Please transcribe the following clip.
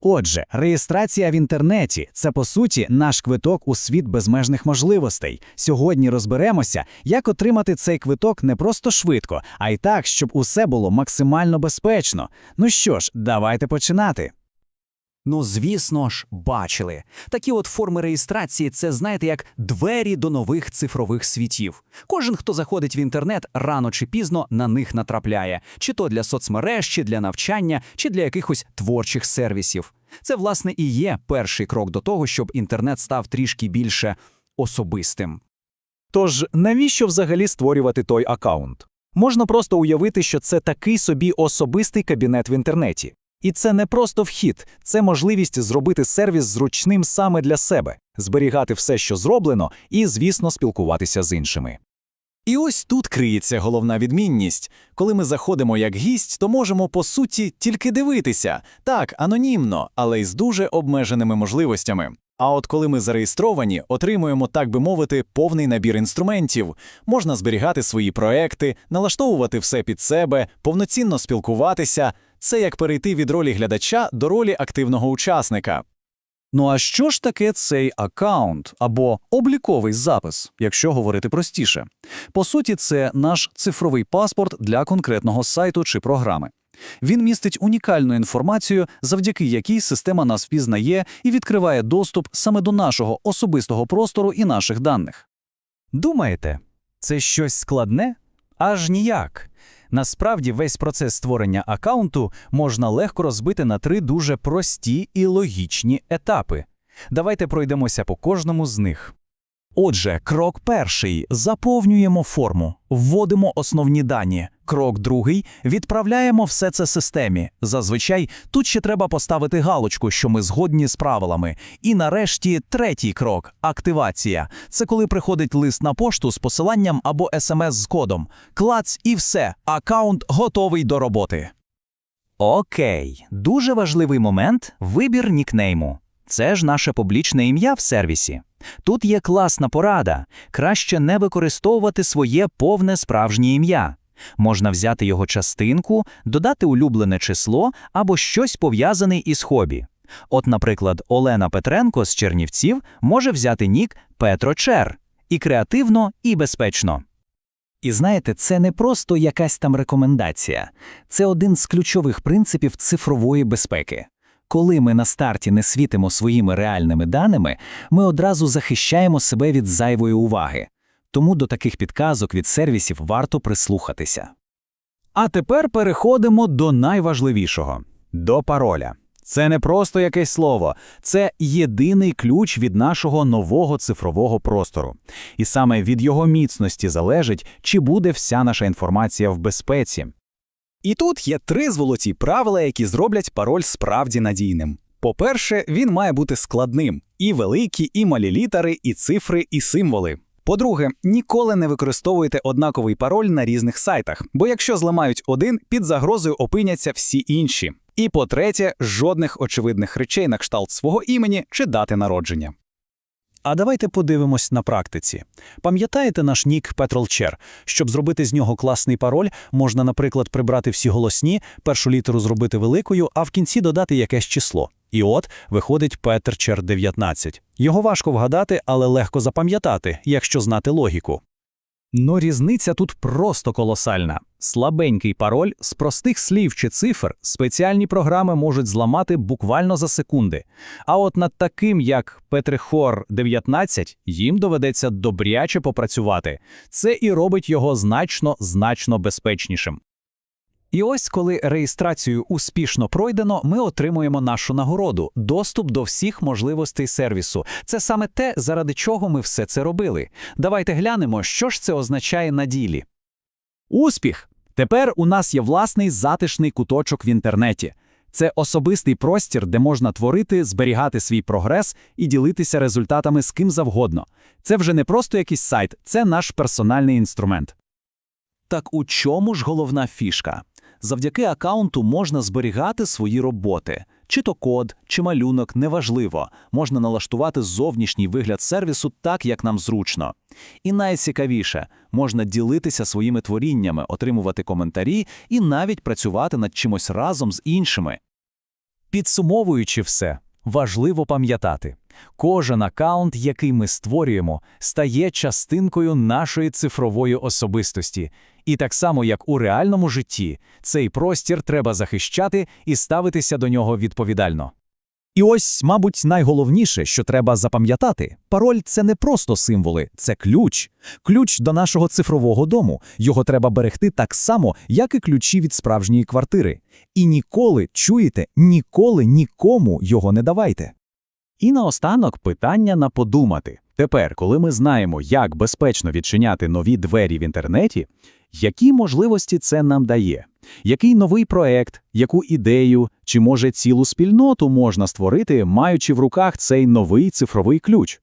Отже, реєстрація в інтернеті це по суті наш квиток у світ безмежних можливостей. Сьогодні розберемося, як отримати цей квиток не просто швидко, а й так, щоб усе було максимально безпечно. Ну що ж, давайте починати. Ну, звісно ж, бачили. Такі от форми реєстрації це, знаєте, як двері до нових цифрових світів. Кожен, хто заходить в інтернет, рано чи пізно на них натрапляє, чи то для соцмереж, чи для навчання, чи для якихось творчих сервісів. Це, власне, і є перший крок до того, щоб інтернет став трішки більше особистим. Тож навіщо взагалі створювати той аккаунт? Можна просто уявити, що це такий собі особистий кабінет в інтернеті. І це не просто вхід, це можливість зробити сервіс зручним саме для себе, зберігати все, що зроблено, і, звісно, спілкуватися з іншими. І ось тут криється головна відмінність. Коли ми заходимо як гість, то можемо по суті тільки дивитися, так, анонімно, але й з дуже обмеженими можливостями. А от коли ми зареєстровані, отримуємо, так би мовити, повний набір інструментів. Можна зберігати свої проекти, налаштовувати все під себе, повноцінно спілкуватися. Це як перейти від ролі глядача до ролі активного учасника. Ну а що ж таке цей аккаунт або обліковий запис, якщо говорити простіше? По суті, це наш цифровий паспорт для конкретного сайту чи програми. Він містить унікальну інформацію, завдяки якій система нас впізнає і відкриває доступ саме до нашого особистого простору і наших даних. Думаєте, це щось складне? Аж ніяк. Насправді весь процес створення аккаунту можна легко розбити на три дуже прості і логічні етапи. Давайте пройдемося по кожному з них. Отже, крок перший заповнюємо форму, вводимо основні дані. Крок другий відправляємо все це системі. Зазвичай тут ще треба поставити галочку, що ми згодні з правилами. І нарешті третій крок активація. Це коли приходить лист на пошту з посиланням або смс з кодом. Клац і все, аккаунт готовий до роботи. Окей, дуже важливий момент вибір нікнейму. Це ж наше публічне ім'я в сервісі. Тут є класна порада. Краще не використовувати своє повне справжнє ім'я. Можна взяти його частинку, додати улюблене число або щось пов'язане із хобі. От, наприклад, Олена Петренко з Чернівців може взяти нік Петро Чер. І креативно, і безпечно. І знаєте, це не просто якась там рекомендація, це один з ключових принципів цифрової безпеки. Коли ми на старті не світимо своїми реальними даними, ми одразу захищаємо себе від зайвої уваги. Тому до таких підказок від сервісів варто прислухатися. А тепер переходимо до найважливішого до пароля. Це не просто якесь слово, це єдиний ключ від нашого нового цифрового простору. І саме від його міцності залежить, чи буде вся наша інформація в безпеці. І тут є три золоті правила, які зроблять пароль справді надійним. По-перше, він має бути складним і великі, і малі літери, і цифри, і символи. По-друге, ніколи не використовуйте однаковий пароль на різних сайтах, бо якщо зламають один, під загрозою опиняться всі інші. І по-третє, жодних очевидних речей на кшталт свого імені чи дати народження. А давайте подивимось на практиці. Пам'ятаєте наш нік Petrol Щоб зробити з нього класний пароль, можна, наприклад, прибрати всі голосні, першу літеру зробити великою, а в кінці додати якесь число. І от виходить Петерчер 19. Його важко вгадати, але легко запам'ятати, якщо знати логіку. Но різниця тут просто колосальна. Слабенький пароль з простих слів чи цифр спеціальні програми можуть зламати буквально за секунди. А от над таким, як Петрихор 19, їм доведеться добряче попрацювати. Це і робить його значно значно безпечнішим. І ось, коли реєстрацію успішно пройдено, ми отримуємо нашу нагороду доступ до всіх можливостей сервісу. Це саме те, заради чого ми все це робили. Давайте глянемо, що ж це означає на ділі. Успіх! Тепер у нас є власний затишний куточок в інтернеті. Це особистий простір, де можна творити, зберігати свій прогрес і ділитися результатами з ким завгодно. Це вже не просто якийсь сайт, це наш персональний інструмент. Так у чому ж головна фішка? Завдяки аккаунту можна зберігати свої роботи, чи то код, чи малюнок, неважливо, можна налаштувати зовнішній вигляд сервісу так, як нам зручно. І найцікавіше, можна ділитися своїми творіннями, отримувати коментарі і навіть працювати над чимось разом з іншими. Підсумовуючи все, важливо пам'ятати, кожен аккаунт, який ми створюємо, стає частинкою нашої цифрової особистості. І так само, як у реальному житті, цей простір треба захищати і ставитися до нього відповідально. І ось, мабуть, найголовніше, що треба запам'ятати: пароль це не просто символи, це ключ. Ключ до нашого цифрового дому. Його треба берегти так само, як і ключі від справжньої квартири. І ніколи, чуєте, ніколи нікому його не давайте. І наостанок питання на подумати. Тепер, коли ми знаємо, як безпечно відчиняти нові двері в інтернеті, які можливості це нам дає? Який новий проект, яку ідею чи може цілу спільноту можна створити, маючи в руках цей новий цифровий ключ?